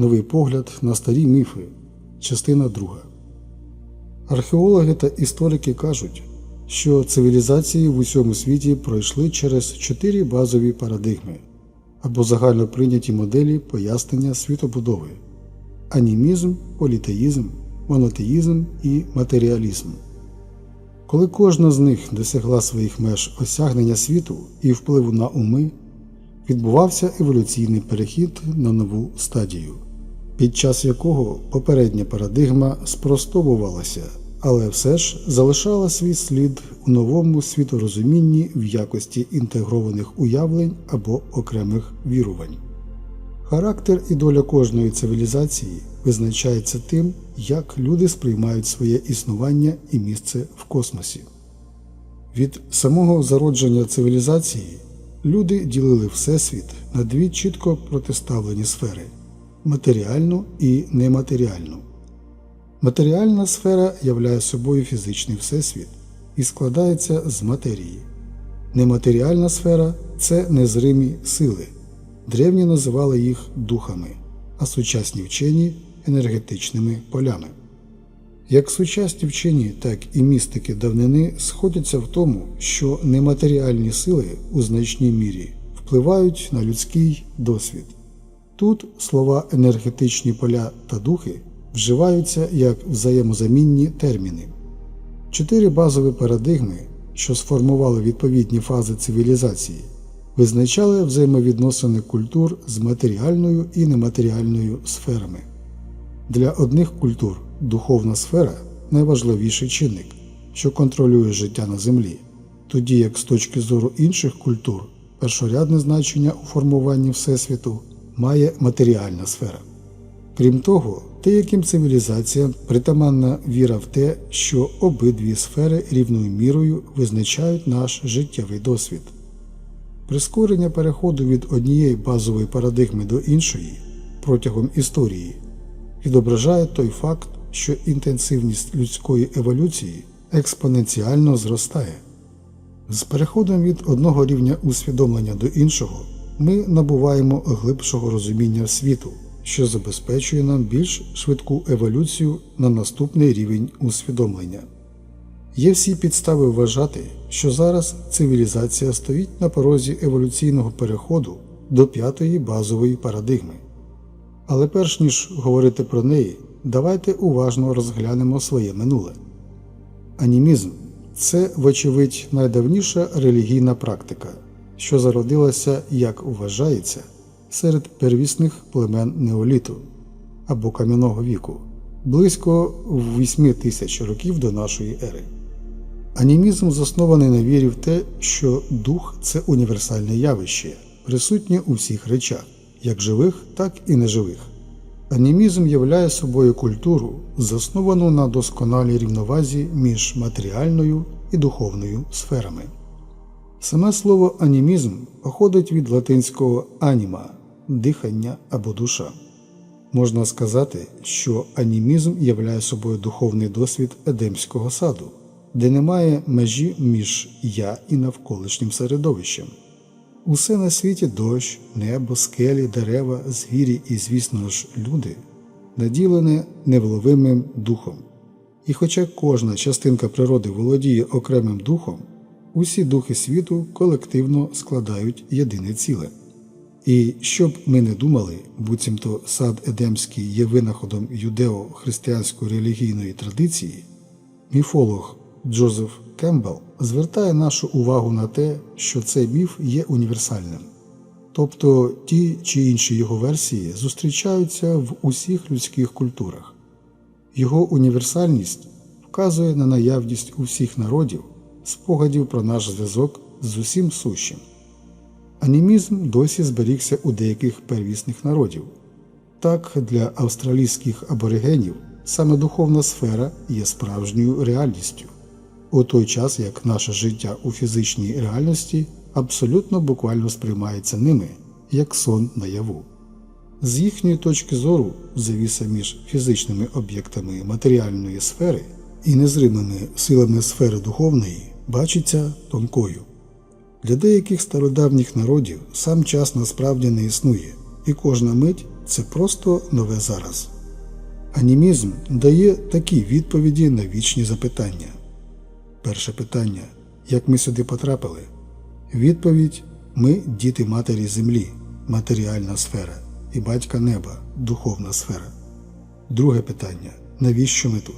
Новий погляд на старі міфи. Частина 2. Археологи та історики кажуть, що цивілізації в усьому світі пройшли через чотири базові парадигми або загально прийняті моделі пояснення світобудови анімізм, політеїзм, монотеїзм і матеріалізм. Коли кожна з них досягла своїх меж осягнення світу і впливу на уми, відбувався еволюційний перехід на нову стадію, під час якого попередня парадигма спростовувалася, але все ж залишала свій слід у новому світорозумінні в якості інтегрованих уявлень або окремих вірувань. Характер і доля кожної цивілізації визначається тим, як люди сприймають своє існування і місце в космосі. Від самого зародження цивілізації люди ділили Всесвіт на дві чітко протиставлені сфери матеріальну і нематеріальну. Матеріальна сфера являє собою фізичний всесвіт і складається з матерії. Нематеріальна сфера це незримі сили. Древні називали їх духами, а сучасні вчені енергетичними полями. Як сучасні вчені, так і містики давнини сходяться в тому, що нематеріальні сили у значній мірі впливають на людський досвід. Тут слова енергетичні поля та духи вживаються як взаємозамінні терміни. Чотири базові парадигми, що сформували відповідні фази цивілізації, визначали взаємовідносини культур з матеріальною і нематеріальною сферами. Для одних культур духовна сфера найважливіший чинник, що контролює життя на землі, тоді як з точки зору інших культур першорядне значення у формуванні Всесвіту має матеріальна сфера. Крім того, деяким цивілізаціям притаманна віра в те, що обидві сфери рівною мірою визначають наш життєвий досвід. Прискорення переходу від однієї базової парадигми до іншої протягом історії відображає той факт, що інтенсивність людської еволюції експоненціально зростає. З переходом від одного рівня усвідомлення до іншого ми набуваємо глибшого розуміння світу, що забезпечує нам більш швидку еволюцію на наступний рівень усвідомлення. Є всі підстави вважати, що зараз цивілізація стоїть на порозі еволюційного переходу до п'ятої базової парадигми. Але перш ніж говорити про неї, давайте уважно розглянемо своє минуле. Анімізм це, вочевидь, найдавніша релігійна практика, що зародилася, як вважається, серед первісних племен неоліту або кам'яного віку близько 8 тисяч років до нашої ери. Анімізм заснований на вірі в те, що дух це універсальне явище, присутнє у всіх речах, як живих, так і неживих. Анімізм являє собою культуру, засновану на досконалій рівновазі між матеріальною і духовною сферами. Саме слово анімізм походить від латинського аніма дихання або душа. Можна сказати, що анімізм являє собою духовний досвід Едемського саду, де немає межі між я і навколишнім середовищем. Усе на світі дощ, небо, скелі, дерева, звірі і, звісно ж, люди наділене невловимим духом. І хоча кожна частинка природи володіє окремим духом, усі духи світу колективно складають єдине ціле. І щоб ми не думали, буцімто сад Едемський є винаходом юдео-християнської релігійної традиції, міфолог Джозеф Кембл звертає нашу увагу на те, що цей міф є універсальним. Тобто ті чи інші його версії зустрічаються в усіх людських культурах. Його універсальність вказує на наявність у всіх народів спогадів про наш зв'язок з усім сущим. Анімізм досі зберігся у деяких первісних народів. Так, для австралійських аборигенів саме духовна сфера є справжньою реальністю, у той час як наше життя у фізичній реальності абсолютно буквально сприймається ними як сон наяву. З їхньої точки зору, завіса між фізичними об'єктами матеріальної сфери і незримими силами сфери духовної бачиться тонкою. Для деяких стародавніх народів сам час насправді не існує, і кожна мить це просто нове зараз. Анімізм дає такі відповіді на вічні запитання. Перше питання як ми сюди потрапили? Відповідь ми діти матері землі, матеріальна сфера, і батька неба, духовна сфера. Друге питання навіщо ми тут?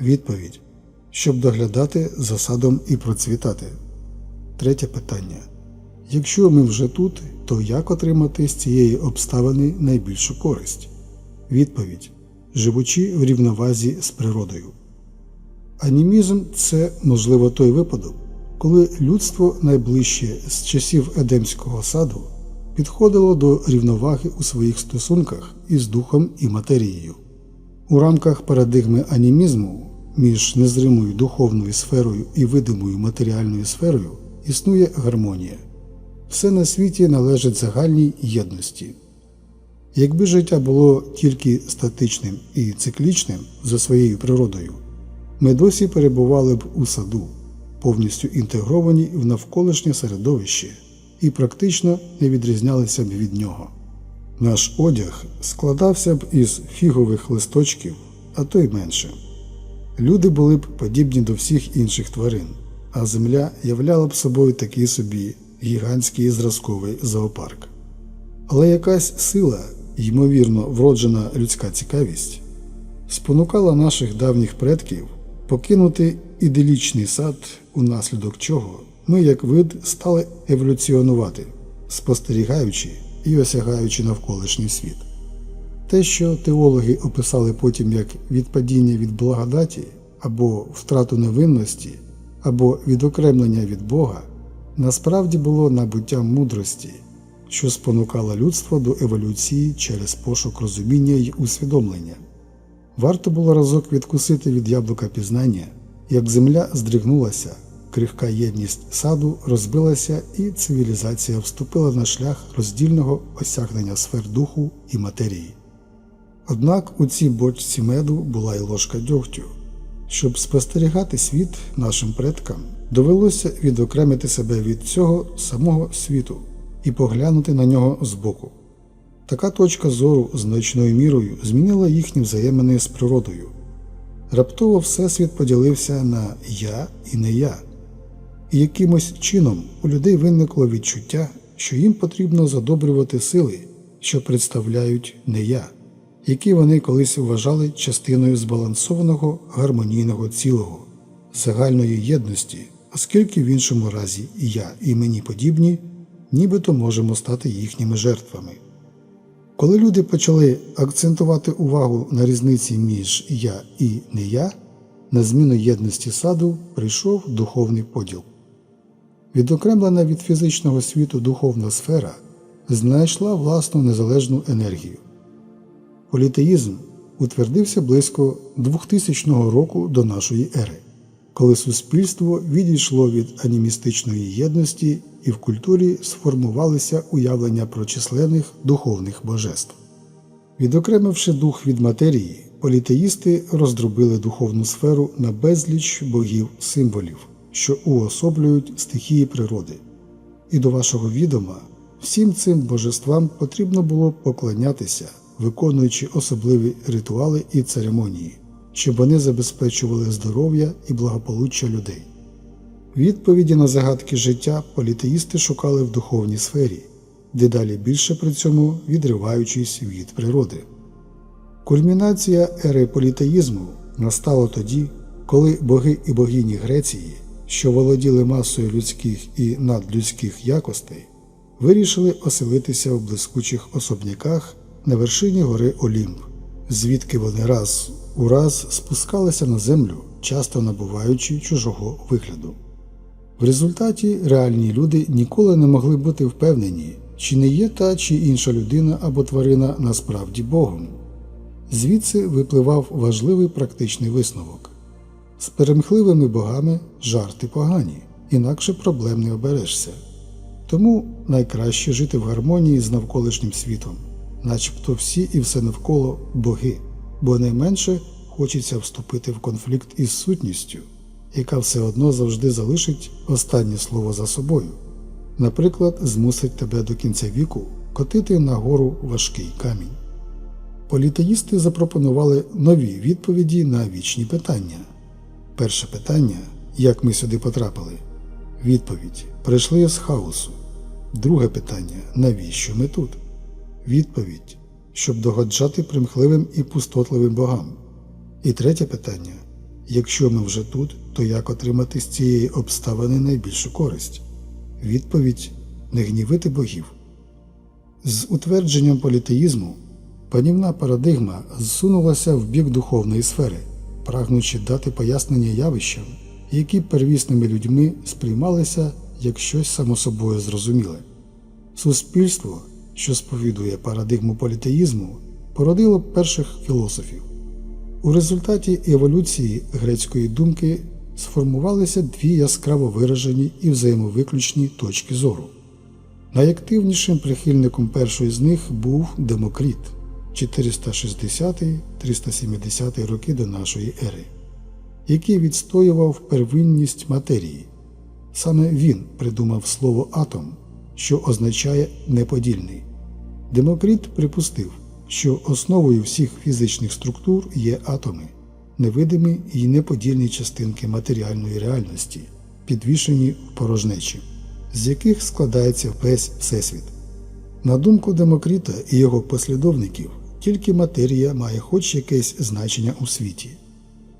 Відповідь щоб доглядати за садом і процвітати. Третє питання якщо ми вже тут, то як отримати з цієї обставини найбільшу користь? Відповідь живучи в рівновазі з природою. Анімізм це, можливо, той випадок, коли людство найближче з часів Едемського саду підходило до рівноваги у своїх стосунках із духом і матерією. У рамках парадигми анімізму між незримою духовною сферою і видимою матеріальною сферою існує гармонія. Все на світі належить загальній єдності. Якби життя було тільки статичним і циклічним за своєю природою, ми досі перебували б у саду, повністю інтегровані в навколишнє середовище і практично не відрізнялися б від нього. Наш одяг складався б із фігових листочків, а то й менше. Люди були б подібні до всіх інших тварин, а земля являла б собою такий собі гігантський зразковий зоопарк. Але якась сила, ймовірно, вроджена людська цікавість, спонукала наших давніх предків покинути іделічний сад, унаслідок чого ми, як вид, стали еволюціонувати, спостерігаючи і осягаючи навколишній світ. Те, що теологи описали потім як відпадіння від благодаті або втрату невинності, або відокремлення від Бога, насправді було набуттям мудрості, що спонукало людство до еволюції через пошук розуміння й усвідомлення. Варто було разок відкусити від яблука пізнання, як земля здригнулася, крихка єдність саду розбилася і цивілізація вступила на шлях роздільного осягнення сфер духу і матерії. Однак у цій бочці меду була й ложка дьогтю. Щоб спостерігати світ нашим предкам, довелося відокремити себе від цього самого світу і поглянути на нього збоку. Така точка зору значною мірою змінила їхні взаємини з природою. Раптово Всесвіт поділився на я і не я, і якимось чином у людей виникло відчуття, що їм потрібно задобрювати сили, що представляють не я які вони колись вважали частиною збалансованого гармонійного цілого, загальної єдності, оскільки в іншому разі і я, і мені подібні, нібито можемо стати їхніми жертвами. Коли люди почали акцентувати увагу на різниці між я і не я, на зміну єдності саду прийшов духовний поділ. Відокремлена від фізичного світу духовна сфера знайшла власну незалежну енергію. Політеїзм утвердився близько 2000 року до нашої ери, коли суспільство відійшло від анімістичної єдності і в культурі сформувалися уявлення про численних духовних божеств. Відокремивши дух від матерії, політеїсти роздробили духовну сферу на безліч богів символів, що уособлюють стихії природи. І до вашого відома всім цим божествам потрібно було поклонятися виконуючи особливі ритуали і церемонії, щоб вони забезпечували здоров'я і благополуччя людей. Відповіді на загадки життя політеїсти шукали в духовній сфері, дедалі більше при цьому відриваючись від природи. Кульмінація ери політеїзму настала тоді, коли боги і богині Греції, що володіли масою людських і надлюдських якостей, вирішили оселитися в блискучих особняках на вершині гори Олімп, звідки вони раз у раз спускалися на землю, часто набуваючи чужого вигляду. В результаті реальні люди ніколи не могли бути впевнені, чи не є та чи інша людина або тварина насправді Богом. Звідси випливав важливий практичний висновок з перемхливими богами жарти погані, інакше проблем не оберешся. Тому найкраще жити в гармонії з навколишнім світом начебто всі і все навколо боги, бо найменше хочеться вступити в конфлікт із сутністю, яка все одно завжди залишить останнє слово за собою. Наприклад, змусить тебе до кінця віку котити нагору важкий камінь. Політеїсти запропонували нові відповіді на вічні питання. Перше питання як ми сюди потрапили? Відповідь прийшли з хаосу. Друге питання навіщо ми тут? Відповідь щоб догоджати примхливим і пустотливим богам. І третє питання якщо ми вже тут, то як отримати з цієї обставини найбільшу користь? Відповідь не гнівити богів. З утвердженням політеїзму панівна парадигма зсунулася в бік духовної сфери, прагнучи дати пояснення явищам, які первісними людьми сприймалися як щось само собою зрозуміле. Суспільство, що сповідує парадигму політеїзму, породило перших філософів. У результаті еволюції грецької думки сформувалися дві яскраво виражені і взаємовиключні точки зору. Найактивнішим прихильником першої з них був Демокріт 460-370 роки до нашої ери, який відстоював первинність матерії. Саме він придумав слово атом, що означає неподільний. Демокріт припустив, що основою всіх фізичних структур є атоми, невидимі і неподільні частинки матеріальної реальності, підвішені в порожнечі, з яких складається весь Всесвіт. На думку Демокріта і його послідовників, тільки матерія має хоч якесь значення у світі.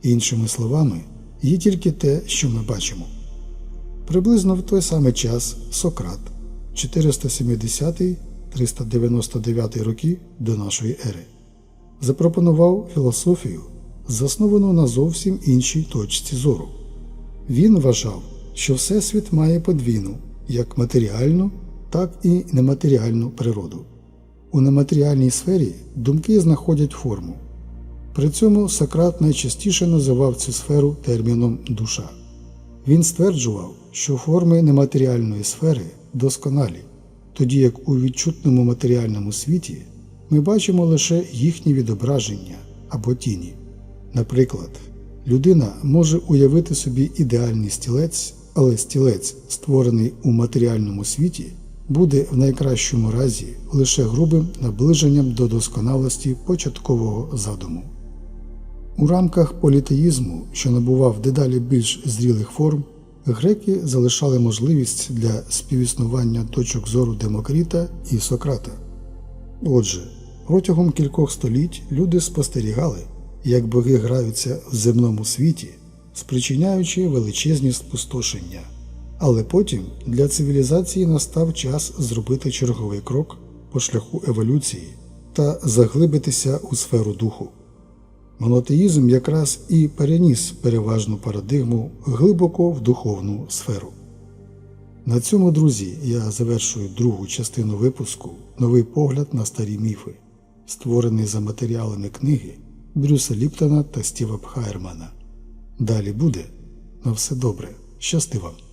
Іншими словами, є тільки те, що ми бачимо. Приблизно в той самий час Сократ 470-399 роки до нашої ери запропонував філософію, засновану на зовсім іншій точці зору. Він вважав, що Всесвіт має подвійну як матеріальну, так і нематеріальну природу. У нематеріальній сфері думки знаходять форму. При цьому Сократ найчастіше називав цю сферу терміном душа. Він стверджував, що форми нематеріальної сфери досконалі, тоді як у відчутному матеріальному світі ми бачимо лише їхні відображення або тіні. Наприклад, людина може уявити собі ідеальний стілець, але стілець, створений у матеріальному світі, буде в найкращому разі лише грубим наближенням до досконалості початкового задуму. У рамках політеїзму, що набував дедалі більш зрілих форм, греки залишали можливість для співіснування точок зору Демокріта і Сократа. Отже, протягом кількох століть люди спостерігали, як боги граються в земному світі, спричиняючи величезні спустошення. Але потім для цивілізації настав час зробити черговий крок по шляху еволюції та заглибитися у сферу духу. Монотеїзм якраз і переніс переважну парадигму глибоко в духовну сферу. На цьому, друзі, я завершую другу частину випуску Новий погляд на старі міфи, створений за матеріалами книги Брюса Ліптона та Стіва Пхайермана. Далі буде на все добре. Щасти вам!